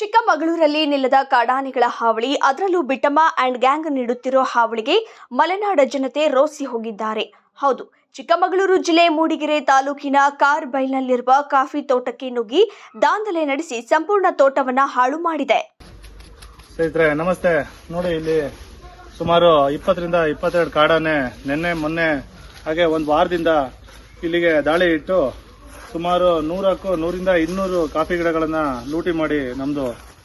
ಚಿಕ್ಕಮಗಳೂರಲ್ಲಿ ನಿಲ್ಲದ ಕಾಡಾನೆಗಳ ಹಾವಳಿ, ಅದರಲ್ಲೂ ಬಿಟ್ಟಮ್ಮ and gang ನೀಡುತ್ತಿರೋ ಹಾವಳಿಗೆ ಮಲೆನಾಡ ಜನತೆ ರೋಸಿ ಹೋಗಿದ್ದಾರೆ. ಹೌದು, ಚಿಕ್ಕಮಗಳೂರು ಜಿಲ್ಲೆ ಮೂಡಿಗೆರೆ ತಾಲೂಕಿನ ಕಾರ್ಬೈಲ್ನಲ್ಲಿರುವ ಕಾಫಿ ತೋಟಕ್ಕೆ ನುಗ್ಗಿ ದಾಂಧಲೆ ನಡೆಸಿ ಸಂಪೂರ್ಣ ತೋಟವನ್ನ ಹಾಳು ಮಾಡಿದೆ. ನಮಸ್ತೆ. ನೋಡಿ, ಇಲ್ಲಿ ಸುಮಾರು ಇಪ್ಪತ್ತರಿಂದ ಇಪ್ಪತ್ತೆರಡು ಕಾಡಾನೆ, ನಿನ್ನೆ, ಮೊನ್ನೆ, ಹಾಗೆ ಒಂದು ವಾರದಿಂದ ಇಲ್ಲಿಗೆ ದಾಳಿ ಇಟ್ಟು ಸುಮಾರು ನೂರಕ್ಕೂ ನೂರಿಂದ ಇನ್ನೂರು ಕಾಫಿ ಗಿಡಗಳನ್ನು ಲೂಟಿ ಮಾಡಿ ನಮ್ದು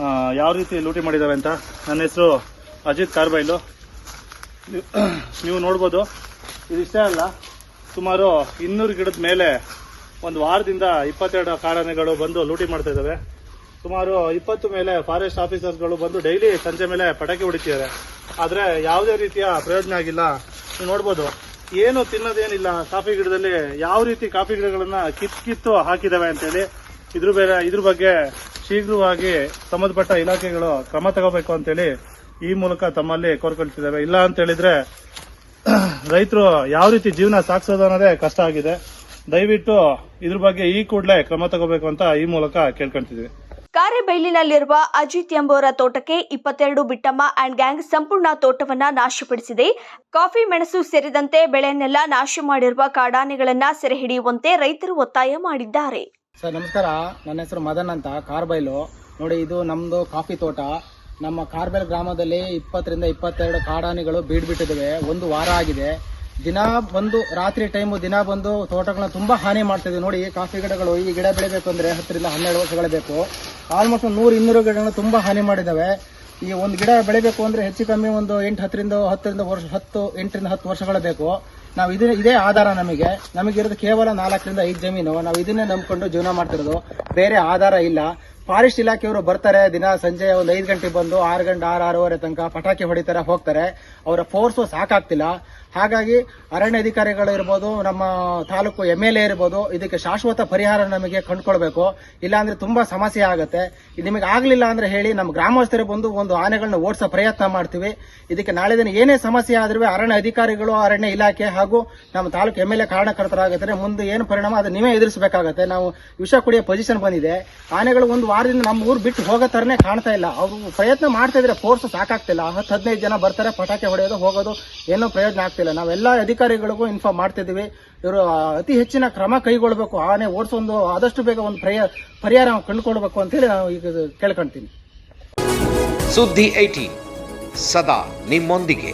ಆ, ಯಾವ ರೀತಿ ಲೂಟಿ ಮಾಡಿದಾವೆ ಅಂತ? ನನ್ನ ಹೆಸರು ಅಜಿತ್ ಕಾರ್ಬೈಲು. ನೀವು- ನೀವು ನೋಡ್ಬೋದು ಇದಿಷ್ಟೇ ಅಲ್ಲ ಸುಮಾರು ಇನ್ನೂರು ಗಿಡದ ಮೇಲೆ ಒಂದು ವಾರದಿಂದ ಇಪ್ಪತ್ತೆರಡು ಕಾರಣಗಳು ಬಂದು ಲೂಟಿ ಮಾಡ್ತಾ ಇದ್ದಾವೆ. ಸುಮಾರು ಇಪ್ಪತ್ತು ಮೇಲೆ ಫಾರೆಸ್ಟ್ ಆಫೀಸರ್ಸ್ಗಳು ಬಂದು ಡೈಲಿ ಸಂಜೆ ಮೇಲೆ ಪಟಾಕಿ ಹೊಡಿತಿದ್ದಾರೆ. ಆದರೆ ಯಾವುದೇ ರೀತಿಯ ಪ್ರಯೋಜನ ಆಗಿಲ್ಲ. ನೀವು ನೋಡ್ಬೋದು ಏನು ತಿನ್ನೋದೇನಿಲ್ಲ. ಕಾಫಿ ಗಿಡದಲ್ಲಿ ಯಾವ ರೀತಿ ಕಾಫಿ ಗಿಡಗಳನ್ನ ಕಿತ್ ಕಿತ್ತು ಹಾಕಿದಾವೆ ಅಂತೇಳಿ ಇದ್ರ ಬೇರೆ ಇದ್ರ ಬಗ್ಗೆ ಶೀಘ್ರವಾಗಿ ಸಂಬಂಧಪಟ್ಟ ಇಲಾಖೆಗಳು ಕ್ರಮ ತಗೋಬೇಕು ಅಂತೇಳಿ ಈ ಮೂಲಕ ತಮ್ಮಲ್ಲಿ ಕೋರ್ಕೊಳ್ತಿದ್ದಾವೆ ಇಲ್ಲ ಅಂತ ಹೇಳಿದ್ರೆ ರೈತರು ಯಾವ ರೀತಿ ಜೀವನ ಸಾಗಿಸೋದು ಅನ್ನೋದೇ ಕಷ್ಟ ಆಗಿದೆ. ದಯವಿಟ್ಟು ಇದ್ರ ಬಗ್ಗೆ ಈ ಕೂಡಲೇ ಕ್ರಮ ತಗೋಬೇಕು ಅಂತ ಈ ಮೂಲಕ ಕೇಳ್ಕೊಂತಿದ್ವಿ ಕಾರೆಬೈಲಿನಲ್ಲಿರುವ ಅಜಿತ್ ಎಂಬುವರ ತೋಟಕ್ಕೆ ಇಪ್ಪತ್ತೆರಡು ಬಿಟ್ಟಮ್ಮ ಅಂಡ್ ಗ್ಯಾಂಗ್ ಸಂಪೂರ್ಣ ತೋಟವನ್ನ ನಾಶಪಡಿಸಿದೆ. ಕಾಫಿ ಮೆಣಸು ಸೇರಿದಂತೆ ಬೆಳೆಯನ್ನೆಲ್ಲ ನಾಶ ಮಾಡಿರುವ ಕಾಡಾನೆಗಳನ್ನ ಸೆರೆ ಹಿಡಿಯುವಂತೆ ರೈತರು ಒತ್ತಾಯ ಮಾಡಿದ್ದಾರೆ. ಸರ್, ನಮಸ್ಕಾರ. ನನ್ನ ಹೆಸರು ಮದನ್ ಅಂತ. ಕಾರ್ಬೈಲು. ನೋಡಿ, ಇದು ನಮ್ಮದು ಕಾಫಿ ತೋಟ. ನಮ್ಮ ಕಾರ್ಬೈಲ್ ಗ್ರಾಮದಲ್ಲಿ ಇಪ್ಪತ್ತರಿಂದ ಇಪ್ಪತ್ತೆರಡು ಕಾಡಾನೆಗಳು ಬೀಡ್ಬಿಟ್ಟಿದ್ದಾವೆ ಒಂದು ವಾರ ಆಗಿದೆ. ದಿನ ಬಂದು, ರಾತ್ರಿ ಟೈಮು ದಿನ ಬಂದು ತೋಟಗಳನ್ನ ತುಂಬಾ ಹಾನಿ ಮಾಡ್ತಿದ್ವಿ ನೋಡಿ, ಕಾಫಿ ಗಿಡಗಳು, ಈ ಗಿಡ ಬೆಳಿಬೇಕು ಅಂದ್ರೆ ಹತ್ತರಿಂದ ಹನ್ನೆರಡು ವರ್ಷಗಳ ಬೇಕು. ಆಲ್ಮೋಸ್ಟ್ ಒಂದು ನೂರು, ಇನ್ನೂರು ಗಿಡಗಳನ್ನ ತುಂಬಾ ಹಾನಿ ಮಾಡಿದ್ದಾವೆ. ಈ ಒಂದು ಗಿಡ ಬೆಳಿಬೇಕು ಅಂದ್ರೆ ಹೆಚ್ಚು ಕಮ್ಮಿ ಒಂದು ಎಂಟು, ಹತ್ತರಿಂದ ಹತ್ತರಿಂದ ವರ್ಷ, ಹತ್ತು, ಎಂಟರಿಂದ ಹತ್ತು ವರ್ಷಗಳ ಬೇಕು. ನಾವು ಇದೇ ಇದೇ ಆಧಾರ ನಮಗೆ. ನಮಗಿರೋದು ಕೇವಲ ನಾಲ್ಕರಿಂದ ಐದು ಜಮೀನು. ನಾವು ಇದನ್ನೇ ನಂಬಿಕೊಂಡು ಜೀವನ ಮಾಡ್ತಿರೋದು. ಬೇರೆ ಆಧಾರ ಇಲ್ಲ. ಫಾರೆಸ್ಟ್ ಇಲಾಖೆಯವರು ಬರ್ತಾರೆ, ದಿನ ಸಂಜೆ ಒಂದು ಐದು ಗಂಟೆಗೆ ಬಂದು ಆರು ಗಂಟೆ, ಆರು, ಆರೂವರೆ ತನಕ ಪಟಾಕಿ ಹೊಡಿತಾರೆ, ಹೋಗ್ತಾರೆ. ಅವರ ಫೋರ್ಸು ಸಾಕಾಗ್ತಿಲ್ಲ. ಹಾಗಾಗಿ ಅರಣ್ಯ ಅಧಿಕಾರಿಗಳು ಇರ್ಬೋದು, ನಮ್ಮ ತಾಲೂಕು ಎಂ ಎಲ್ ಎ ಇರ್ಬೋದು, ಇದಕ್ಕೆ ಶಾಶ್ವತ ಪರಿಹಾರ ನಮಗೆ ಕಂಡುಕೊಳ್ಬೇಕು. ಇಲ್ಲಾಂದ್ರೆ ತುಂಬಾ ಸಮಸ್ಯೆ ಆಗುತ್ತೆ. ನಿಮಗೆ ಆಗ್ಲಿಲ್ಲ ಅಂದ್ರೆ ಹೇಳಿ ನಮ್ಮ ಗ್ರಾಮಸ್ಥರು ಬಂದು ಒಂದು ಆನೆಗಳನ್ನ ಓಡಿಸೋ ಪ್ರಯತ್ನ ಮಾಡ್ತೀವಿ. ಇದಕ್ಕೆ ನಾಳೆ ದಿನ ಏನೇ ಸಮಸ್ಯೆ ಆದ್ರೂ ಅರಣ್ಯ ಅಧಿಕಾರಿಗಳು, ಅರಣ್ಯ ಇಲಾಖೆ ಹಾಗೂ ನಮ್ಮ ತಾಲೂಕು ಎಂ ಎಲ್ ಎ ಕಾರಣಕರ್ತರಾಗುತ್ತಾರೆ ಮುಂದೆ ಏನು ಪರಿಣಾಮ ಅದು ನೀವೇ ಎದುರಿಸಬೇಕಾಗತ್ತೆ. ನಾವು ವಿಷ ಕುಡಿಯೋ ಪೊಸಿಷನ್ ಬಂದಿದೆ. ಆನೆಗಳು ಒಂದು ವಾರದಿಂದ ನಮ್ಮ ಊರು ಬಿಟ್ಟು ಹೋಗೋ ತರನೇ ಕಾಣ್ತಾ ಇಲ್ಲ. ಅವರು ಪ್ರಯತ್ನ ಮಾಡ್ತಾ ಇದ್ರೆ ಫೋರ್ಸ್ ಸಾಕಾಗ್ತಿಲ್ಲ. ಹತ್ತು ಹದಿನೈದು ಜನ ಬರ್ತಾರೆ, ಪಟಾಕಿ ಹೊಡೆಯೋದು, ಹೋಗೋದು, ಏನೋ ಪ್ರಯೋಜನ ಆಗ್ತಿಲ್ಲ. ನಾವೆಲ್ಲ ಅಧಿಕಾರಿಗಳಿಗೂ ಇನ್ಫಾರ್ಮ್ ಮಾಡ್ತಿದ್ದೀವಿ. ಇವರು ಅತಿ ಹೆಚ್ಚಿನ ಕ್ರಮ ಕೈಗೊಳ್ಳಬೇಕು ಆನೆ ಓಡಿಸೊಂದು ಆದಷ್ಟು ಬೇಗ ಒಂದು ಪ್ರಯ, ಪರಿಹಾರ ಕಂಡುಕೊಳ್ಬೇಕು ಅಂತೇಳಿ ನಾವು ಈಗ ಕೇಳ್ಕೊಂತೀನಿ. ಸುದ್ದಿ ಐಟಿ ಸದಾ ನಿಮ್ಮೊಂದಿಗೆ.